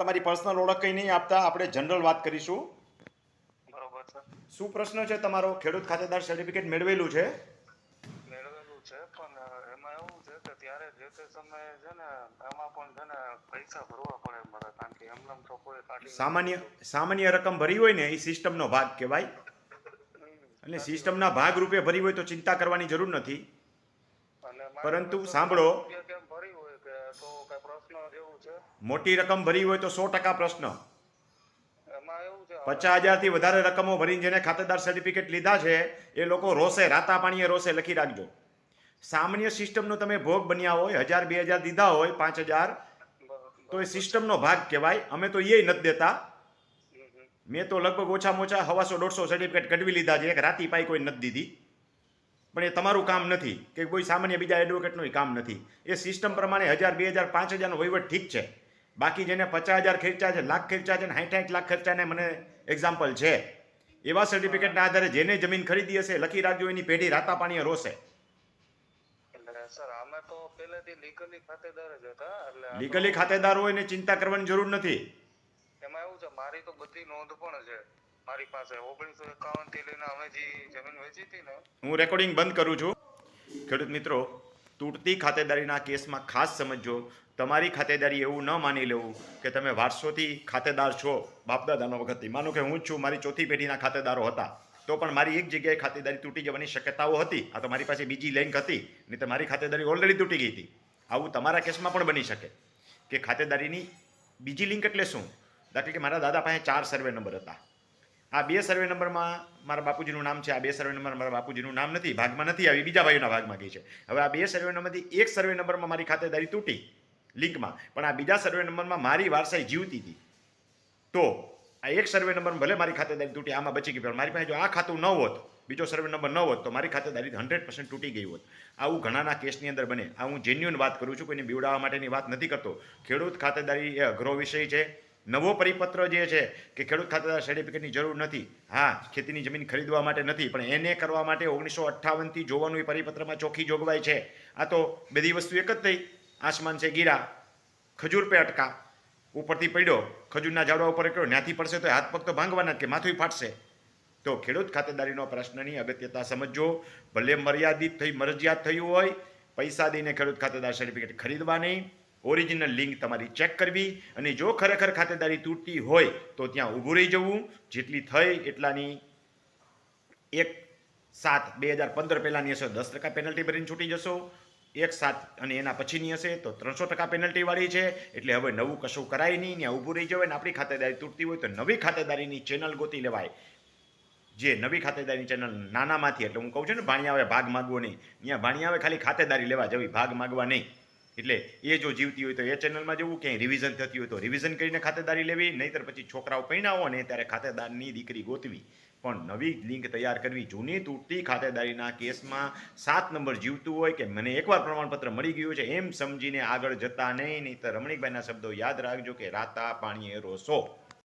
તમારી પર્સનલ ઓળખ કંઈ નહીં આપતા આપણે જનરલ વાત કરીશું. શું પ્રશ્ન છે તમારો? ખેડૂત ખાતેદાર સર્ટિફિકેટ મેળવેલું છે? મેળવેલું છે પણ એમાં એવું છે કે ત્યારે જે તે સમયે છે ને એમાં પણ છે ને પૈસા ભરવા પડે મારે કારણ કે એમને તો કોઈ કાઢી સામાન્ય સામાન્ય રકમ ભરી હોય ને એ સિસ્ટમનો ભાગ કહેવાય. અને સિસ્ટમના ભાગ રૂપે ભરી હોય તો ચિંતા કરવાની જરૂર નથી. પરંતુ સાંભળો. મોટી રકમ ભરી હોય તો સો ટકા પ્રશ્ન. પચાસ હજારથી વધારે રકમો ભરીને જેને ખાતેદાર સર્ટિફિકેટ લીધા છે એ લોકો રોષે રાતા પાણીએ રોષે લખી રાખજો. સામાન્ય સિસ્ટમનો તમે ભોગ બન્યા હોય હજાર બે હજાર દીધા હોય પાંચ હજાર તો એ સિસ્ટમનો ભાગ કહેવાય. અમે તો એ નથી દેતા. મેં તો લગભગ ઓછામાં ઓછા હવાસો દોઢસો સર્ટિફિકેટ કઢવી લીધા છે. એક રાતી પાઈ કોઈ નથી દીધી. પણ એ તમારું કામ નથી. કે કોઈ સામાન્ય બીજા એડવોકેટનું કામ નથી. એ સિસ્ટમ પ્રમાણે હજાર બે હજાર પાંચ હજારનો વહીવટ ઠીક છે. બાકી જેને પચાસ હજાર ખર્ચા છે લાખ ખર્ચા છે ને સાઠ સાઠ લાખ ખર્ચાને મને એક્ઝામ્પલ છે. એવા સર્ટિફિકેટના આધારે જેને જમીન ખરીદી હશે લખી રાખજો એની પેઢી રાતા પાણીએ રોશે. લીગલી ખાતેદાર હોય ને ચિંતા કરવાની જરૂર નથી. એમાં એવું છે મારી તો બધી નોંધ પણ છે. મારી પાસે ઓગણીસો એકાવનથી લઈને અમે જે જમીન વેચી હતી ને. હું રેકોર્ડિંગ બંધ કરું છું. ખેડૂત મિત્રો તૂટતી ખાતેદારીના કેસમાં ખાસ સમજજો તમારી ખાતેદારી એવું ન માની લેવું કે તમે વારસોથી ખાતેદાર છો. બાપદાદાનો વખતથી માનો કે હું છું, મારી ચોથી પેઢીના ખાતેદારો હતા. તો પણ મારી એક જગ્યાએ ખાતેદારી તૂટી જવાની શક્યતાઓ હતી. આ તો મારી પાસે બીજી લિંક હતી. નહીં તો મારી ખાતેદારી ઓલરેડી તૂટી ગઈ હતી. આવું તમારા કેસમાં પણ બની શકે કે ખાતેદારીની બીજી લિંક એટલે શું? દાખલા કે મારા દાદા પાસે ચાર સર્વે નંબર હતા. આ બે સર્વે નંબરમાં મારા બાપુજીનું નામ છે, આ બે સર્વે નંબર મારા બાપુજીનું નામ નથી, ભાગમાં નથી આવી, બીજા ભાઈઓના ભાગમાં ગઈ છે. હવે આ બે સર્વે નંબરથી એક સર્વે નંબરમાં મારી ખાતેદારી તૂટી લિંકમાં, પણ આ બીજા સર્વે નંબરમાં મારી વારસાઈ જીવતી હતી. તો આ એક સર્વે નંબર ભલે મારી ખાતેદારી તૂટી, આમાં બચી ગઈ પણ મારી પાસે જો આ ખાતું ન હોત, બીજો સર્વે નંબર ન હોત, તો મારી ખાતેદારી હંડ્રેડ પર્સન્ટ તૂટી ગઈ હોત. આવું ઘણાના કેસની અંદર બને. આ હું જેન્યુઅન વાત કરું છું, કોઈને બીવડાવવા માટેની વાત નથી કરતો. ખેડૂત ખાતેદારી અઘરો વિષય છે નવો પરિપત્ર જે છે કે ખેડૂત ખાતેદાર સર્ટિફિકેટની જરૂર નથી. હા, ખેતીની જમીન ખરીદવા માટે નથી, પણ એને કરવા માટે ઓગણીસો અઠ્ઠાવનથી જોવાનું એ પરિપત્રમાં ચોખ્ખી જોગવાઈ છે. આ તો બધી વસ્તુ એક જ થઈ. આસમાન છે ગીરા, ખજૂર પે અટકા. ઉપરથી પડ્યો, ખજૂરના ઝાડવા ઉપર પડ્યો ત્યાંથી પડશે તો હાથ પગ તો ભાંગવાના કે માથું ફાટશે. તો ખેડૂત ખાતેદારીનો પ્રશ્નની અગત્યતા સમજજો. ભલે મર્યાદિત થઈ, મરજિયાત થયું હોય, પૈસા દઈને ખેડૂત ખાતેદાર સર્ટિફિકેટ ખરીદવા નહીં. ઓરિજિનલ લિંક તમારી ચેક કરવી અને જો ખરેખર ખાતેદારી તૂટતી હોય તો ત્યાં ઊભું રહી જવું. જેટલી થઈ એટલાની એક સાત બે હજાર પંદર પહેલાંની હશે દસ ટકા પેનલ્ટી ભરીને છૂટી જશો. એક સાત અને એના પછીની હશે તો ત્રણસો ટકા પેનલ્ટીવાળી છે. એટલે હવે નવું કશું કરાય નહીં, ત્યાં ઊભું રહી જવાય ને આપણી ખાતેદારી તૂટતી હોય તો નવી ખાતેદારીની ચેનલ ગોતી લેવાય. જે નવી ખાતેદારી ચેનલ નાનામાંથી, એટલે હું કહું છું ને, ભાણિયા આવે, ભાગ માગવો નહીં. ત્યાં ભાણિયા આવે, ખાલી ખાતેદારી લેવા જવી, ભાગ માગવા નહીં. એટલે એ જો જીવતી હોય તો એ ચેનલમાં જવું, ક્યાંય રિવિઝન થતી હોય તો રિવિઝન કરીને ખાતેદારી લેવી, નહીંતર પછી છોકરાઓ પૈણાવો ને ત્યારે ખાતેદારની દીકરી ગોતવી. પણ નવી લિંક તૈયાર કરવી, જૂની તૂટતી ખાતેદારીના કેસમાં સાત નંબર જીવતું હોય કે મને એકવાર પ્રમાણપત્ર મળી ગયું છે, એમ સમજીને આગળ જતા નહીં નહીં તો રમણીકભાઈના શબ્દો યાદ રાખજો કે રાતા પાણીએ રોસો.